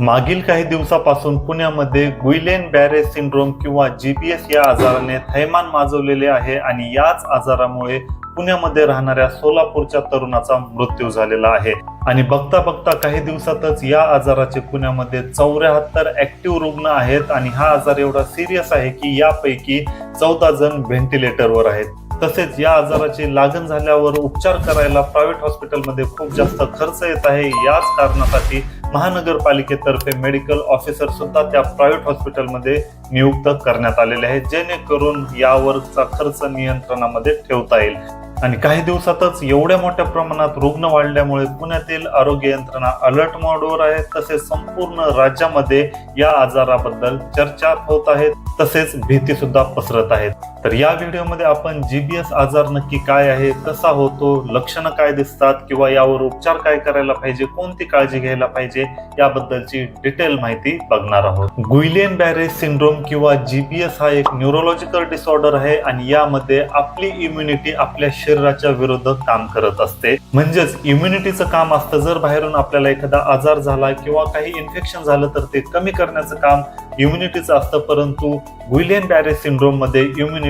मागील काही दिवसापासून पुण्यामध्ये गुइलेन बॅरे सिंड्रोम किंवा जी पी एस या आजाराने थैमान माजवलेले आहे आणि याच आजारामुळे पुण्यामध्ये राहणाऱ्या सोलापूरच्या तरुणाचा मृत्यू झालेला आहे. आणि बघता बघता काही दिवसातच या आजाराचे पुण्यामध्ये चौऱ्याहत्तर ऍक्टिव्ह रुग्ण आहेत आणि हा आजार एवढा सिरियस आहे की यापैकी चौदा जण व्हेंटिलेटरवर आहेत. तसेच या आजाराची लागण झाल्यावर उपचार करायला प्रायव्हेट हॉस्पिटलमध्ये खूप जास्त खर्च येत आहे. याच कारणासाठी महानगरपालिकेतर्फे मेडिकल ऑफिसर सुद्धा त्या प्रायव्हेट हॉस्पिटलमध्ये नियुक्त करण्यात आलेले आहे जेणेकरून यावरचा खर्च नियंत्रणामध्ये ठेवता येईल. आणि काही दिवसातच एवढ्या मोठ्या प्रमाणात रुग्ण वाढल्यामुळे पुण्यातील आरोग्य यंत्रणा अलर्ट मोडवर आहे. तसेच संपूर्ण राज्यामध्ये या आजाराबद्दल चर्चा होत आहेत तसेच भीती सुद्धा पसरत आहेत तर या व्हिडिओमध्ये आपण जीबीएस आजार नक्की काय आहे कसा होतो लक्षणं काय दिसतात किंवा यावर उपचार काय करायला पाहिजे कोणती काळजी घ्यायला पाहिजे याबद्दलची डिटेल माहिती बघणार आहोत. गुइलियन बॅरे सिंड्रोम किंवा जीबीएस हा एक न्यूरोलॉजिकल डिसऑर्डर आहे आणि यामध्ये आपली इम्युनिटी आपल्या शरीराच्या विरुद्ध काम करत असते. म्हणजेच इम्युनिटीचं काम असतं जर बाहेरून आपल्याला एखादा आजार झाला किंवा काही इन्फेक्शन झालं तर ते कमी करण्याचं काम इम्युनिटीचं असतं परंतु गुइलियन बॅरे सिंड्रोममध्ये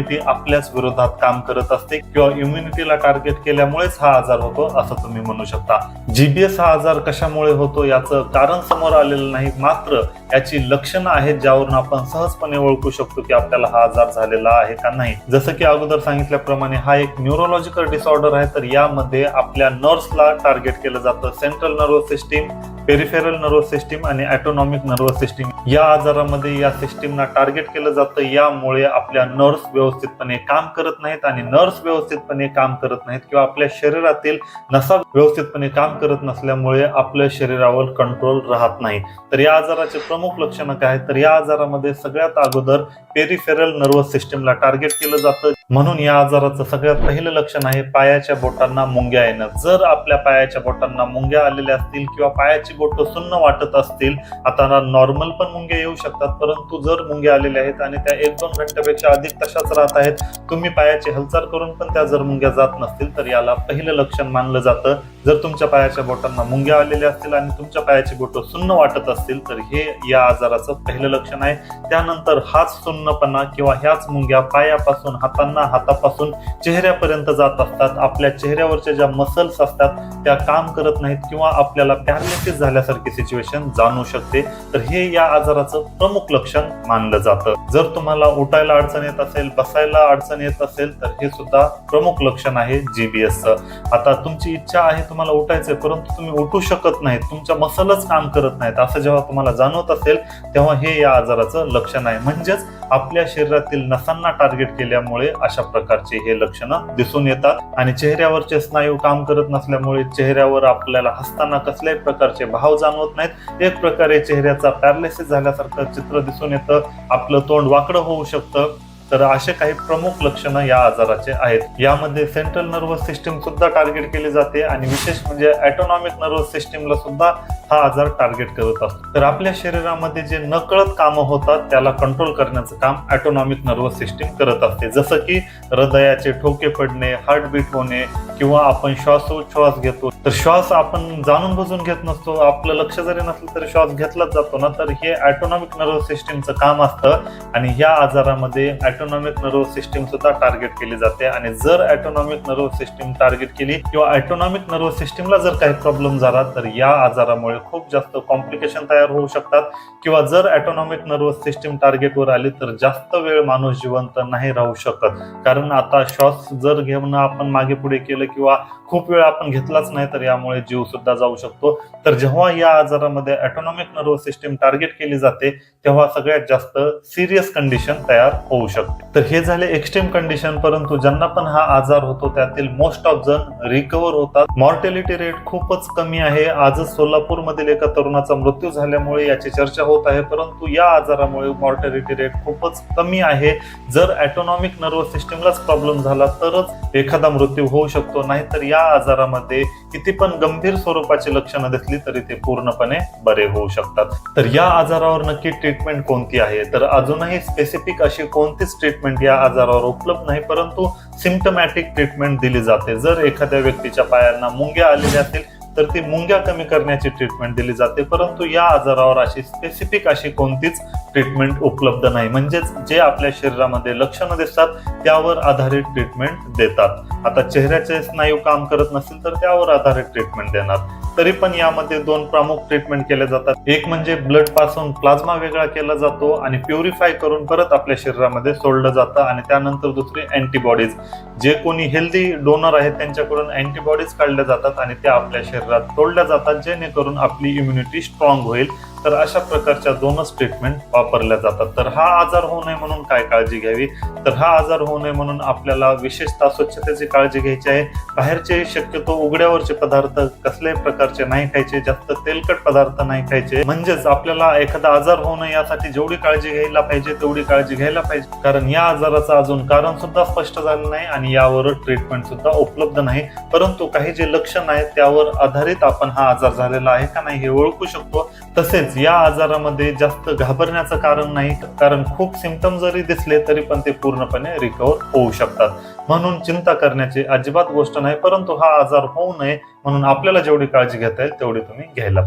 इम्युनिटी आपल्याच विरोधात काम करत असते किंवा इम्युनिटीला टार्गेट केल्यामुळेच हा आजार होतो असं तुम्ही म्हणू शकता. जीबीएस हा आजार कशामुळे होतो याचं कारण समोर आलेलं नाही मात्र याची लक्षणं आहेत ज्यावरून आपण सहजपणे ओळखू शकतो की आपल्याला हा आजार झालेला आहे का नाही. जसं की अगोदर सांगितल्याप्रमाणे हा एक न्यूरोलॉजिकल डिसऑर्डर आहे तर यामध्ये आपल्या नर्व्सला टार्गेट केलं जातं central nervous system peripheral nervous system आणि ॲटोनॉमिक नर्वस सिस्टीम या आजारामध्ये या सिस्टीमना टार्गेट केलं जातं. यामुळे आपल्या नर्व्स व्यवस्थितपणे काम करत नाहीत आणि नर्व्स व्यवस्थितपणे काम करत नाहीत किंवा आपल्या शरीरातील नसा व्यवस्थितपणे काम करत नसल्यामुळे आपल्या शरीरावर कंट्रोल राहत नाही. तर या आजाराचे प्रमुख लक्षणं काय? आहेत? तर या आजारामध्ये सगळ्यात अगोदर पेरिफेरल नर्वस सिस्टमला टार्गेट केलं जातं. म्हणून या आजाराचं सगळ्यात पहिलं लक्षण आहे पायाच्या बोटांना मुंग्या येणं. जर आपल्या पायाच्या बोटांना मुंग्या आलेल्या असतील किंवा पायाची बोट सुन्न वाटत असतील आता नॉर्मल पण मुंग्या येऊ शकतात. परंतु जर मुंग्या आलेल्या आहेत आणि त्या एक दोन घंट्यापेक्षा अधिक तशाच राहत आहेत तुम्ही पायाची हालचाल करून पण त्या जर मुंग्या जात नसतील तर याला पहिलं लक्षण मानलं जातं. जर तुमच्या पायाच्या बोटांना मुंग्या आलेल्या असतील आणि तुमच्या पायाची बोट सुन्न वाटत असतील तर हे या आजाराचं पहिलं लक्षण आहे. त्यानंतर हाच सुन्नपणा किंवा ह्याच मुंग्या पायापासून हातांना हातापासून चेहऱ्यापर्यंत जात असतात. आपल्या चेहऱ्यावरच्या ज्या मसल्स असतात त्या काम करत नाहीत किंवा आपल्याला पॅरालिसिस झाल्यासारखी सिच्युएशन जाणू शकते. तर हे या आजाराचं प्रमुख लक्षण मानलं जातं. जर तुम्हाला उठायला अडचण येत असेल बसायला अडचण येत असेल तर हे सुद्धा प्रमुख लक्षण आहे जीबीएसचं आता तुमची इच्छा आहे तुम्हाला उठायचंय परंतु तुम्ही उठू शकत नाहीत तुमच्या मसलच काम करत नाहीत असं जेव्हा तुम्हाला जाणवत असेल तेव्हा हे या आजाराचं लक्षण आहे. म्हणजेच आपल्या शरीरातील नसांना टार्गेट केल्यामुळे अशा प्रकारचे हे लक्षणं दिसून येतात. आणि चेहऱ्यावरचे स्नायू काम करत नसल्यामुळे चेहऱ्यावर आपल्याला हसताना कसल्याही प्रकारचे भाव जाणवत नाहीत. एक प्रकारे चेहऱ्याचा पॅरालिसिस झाल्यासारखं चित्र दिसून येतं. आपलं तोंड वाकडं होऊ शकतं. तर असे काही प्रमुख लक्षणं या आजाराचे आहेत. यामध्ये सेंट्रल नर्वस सिस्टीम सुद्धा टार्गेट केली जाते आणि विशेष म्हणजे ॲटोनॉमिक नर्वस सिस्टीमला सुद्धा हा आजार टार्गेट करत असतो. तर आपल्या शरीरामध्ये जे नकळत कामं होतात त्याला कंट्रोल करण्याचं काम ॲटोनॉमिक नर्वस सिस्टीम करत असते. जसं की हृदयाचे ठोके पडणे हार्टबीट होणे किंवा आपण श्वासोच्छ्वास घेतो तर श्वास आपण जाणून बुजून घेत नसतो आपलं लक्ष जरी नसलं तरी श्वास घेतलाच जातो ना तर हे ॲटोनॉमिक नर्व्ह सिस्टीमचं काम असतं आणि या आजारामध्ये ॲटोनॉमिक नर्व्ह सिस्टीम सुद्धा टार्गेट केली जाते आणि जर ॲटोनॉमिक नर्व्ह सिस्टीम टार्गेट केली किंवा ॲटोनॉमिक नर्व्ह सिस्टीमला जर काही प्रॉब्लेम झाला तर या आजारामुळे खूप जास्त कॉम्प्लिकेशन तयार होऊ शकतात किंवा जर ॲटोनॉमिक नर्व्ह सिस्टीम टार्गेटवर आली तर जास्त वेळ माणूस जिवंत नाही राहू शकत. कारण आता श्वास जर घेऊन आपण मागे पुढे केलं किंवा खूप वेळ आपण घेतलाच नाही तर यामुळे जीव सुद्धा जाऊ शकतो. तर जेव्हा या आजारामध्ये ॲटोनॉमिक नर्वस सिस्टीम टार्गेट केली जाते तेव्हा सगळ्यात जास्त सिरियस कंडिशन तयार होऊ शकते. तर हे झाले एक्स्ट्रीम कंडिशन परंतु ज्यांना पण हा आजार होतो त्यातील मोस्ट ऑफ जण रिकवर होतात. मॉर्टेलिटी रेट खूपच कमी आहे. आजच सोलापूरमधील एका तरुणाचा मृत्यू झाल्यामुळे याची चर्चा होत आहे परंतु या आजारामुळे मॉर्टेलिटी रेट खूपच कमी आहे. जर ॲटोनॉमिक नर्वस सिस्टीमलाच प्रॉब्लेम झाला तरच एखादा मृत्यू होऊ शकतो. नाहीतर या आजारामध्ये किती पण गंभीर स्वरूपाची लक्षणं दिसली तरी ते पूर्णपणे बरे होऊ शकतात. तर या आजारावर नक्की ट्रीटमेंट कोणती आहे? तर अजूनही स्पेसिफिक अशी कोणतीच ट्रीटमेंट या आजारावर उपलब्ध नाही परंतु सिम्टमॅटिक ट्रीटमेंट दिली जाते. जर एखाद्या व्यक्तीच्या पायांना मुंग्या आलेल्या असतील तर ती मुंग्या कमी करण्याची ट्रीटमेंट दिली जाते. परंतु या आजारावर अशी स्पेसिफिक अशी कोणतीच ट्रीटमेंट उपलब्ध नाही. म्हणजेच जे आपल्या शरीरामध्ये लक्षणं दिसतात त्यावर आधारित ट्रीटमेंट देतात. आता चेहऱ्याचे स्नायू काम करत नसतील तर त्यावर आधारित ट्रीटमेंट देणार. तरी पण यामध्ये दोन प्रमुख ट्रीटमेंट केले जातात. एक म्हणजे ब्लडपासून प्लाझ्मा वेगळा केला जातो आणि प्युरिफाय करून परत आपल्या शरीरामध्ये सोडलं जातं आणि त्यानंतर दुसरी अँटीबॉडीज जे कोणी हेल्दी डोनर आहेत त्यांच्याकडून अँटीबॉडीज काढल्या जातात आणि त्या आपल्या शरीरात तोडल्या जातात जेणेकरून आपली इम्युनिटी स्ट्रॉंग होईल. तर अशा प्रकारच्या दोनच ट्रीटमेंट वापरल्या जातात. तर हा आजार होऊ नये म्हणून काय काळजी घ्यावी? तर हा आजार होऊ नये म्हणून आपल्याला विशेषतः स्वच्छतेची काळजी घ्यायची आहे. बाहेरचे शक्यतो उघड्यावरचे पदार्थ कसल्याही प्रकारचे नाही खायचे जास्त तेलकट पदार्थ नाही खायचे. म्हणजेच आपल्याला एखादा आजार होऊ नये यासाठी जेवढी काळजी घ्यायला पाहिजे तेवढी काळजी घ्यायला पाहिजे. कारण या आजाराचं अजून कारण सुद्धा स्पष्ट झालं नाही आणि यावर ट्रीटमेंट सुद्धा उपलब्ध नाही. परंतु काही जे लक्षण आहेत त्यावर आधारित आपण हा आजार झालेला आहे का नाही हे ओळखू शकतो. तसेच या आजारामध्ये जास्त घाबरण्याचं कारण नाही कारण खूप सिमटम जरी दिसले तरी पण ते पूर्णपणे रिकवर होऊ शकतात. म्हणून चिंता करण्याची अजिबात गोष्ट नाही परंतु हा आजार होऊ नये म्हणून आपल्याला जेवढी काळजी घेता येईल तेवढी तुम्ही घ्यायला